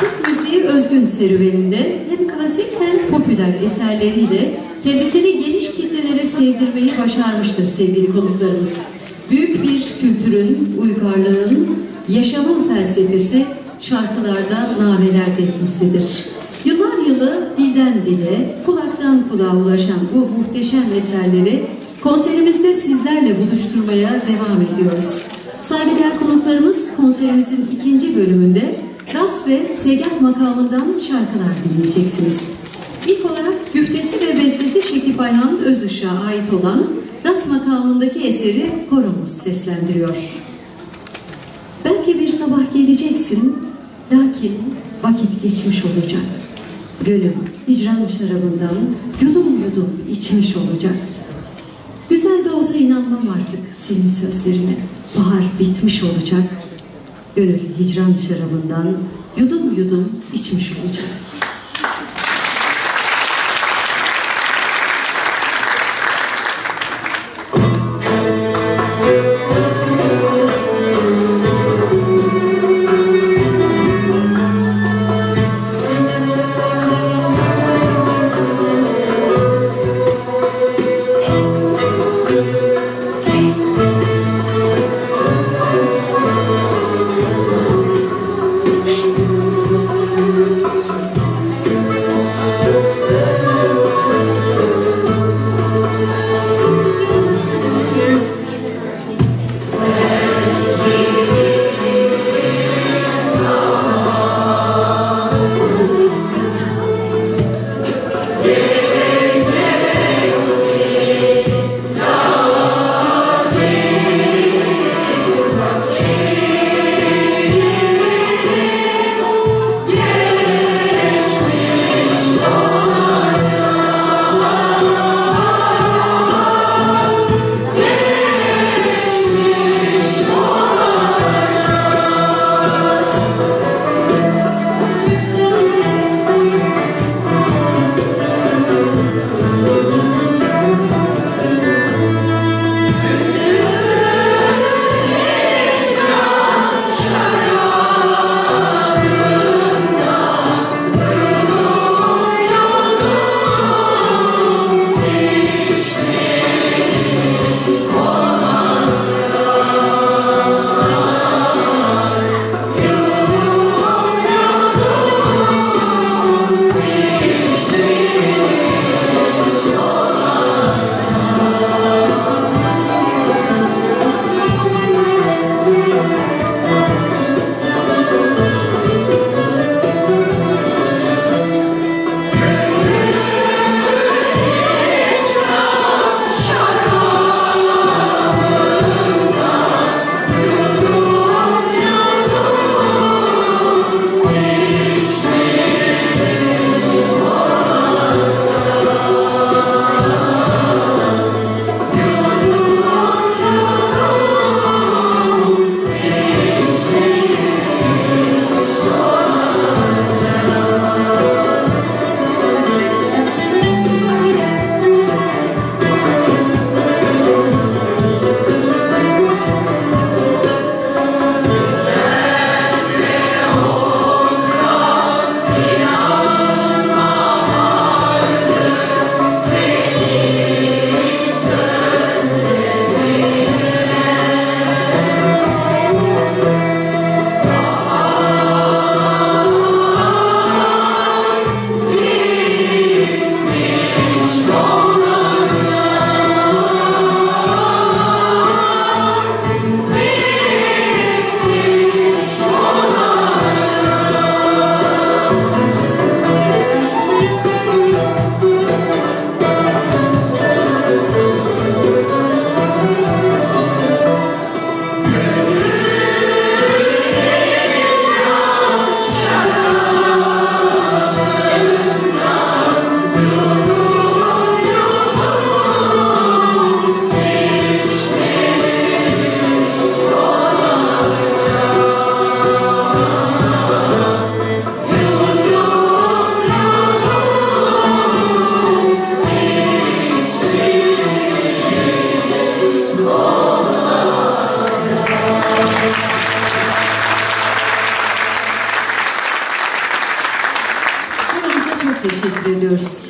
Türk müziği özgün serüveninde hem klasik hem popüler eserleriyle kendisini geniş kitlelere sevdirmeyi başarmıştır sevgili konuklarımız. Büyük bir kültürün, uygarlığın, yaşamın felsefesi şarkılarda, namelerde gizlidir. Yıllar yılı dilden dile, kulaktan kulağa ulaşan bu muhteşem eserleri konserimizde sizlerle buluşturmaya devam ediyoruz. Saygıdeğer konuklarımız konserimizin ikinci bölümünde Ve Segah makamından şarkılar dinleyeceksiniz. İlk olarak güftesi ve bestesi Şekip Ayhan Özışık'a ait olan Ras makamındaki eseri koromuz seslendiriyor. Belki bir sabah geleceksin, lakin vakit geçmiş olacak. Gönlüm hicran şarabından yudum yudum içmiş olacak. Güzel de olsa inanmam artık senin sözlerine. Bahar bitmiş olacak. Gönül hicran şarabından yudum yudum içmiş olacak. Teşekkür ediyoruz.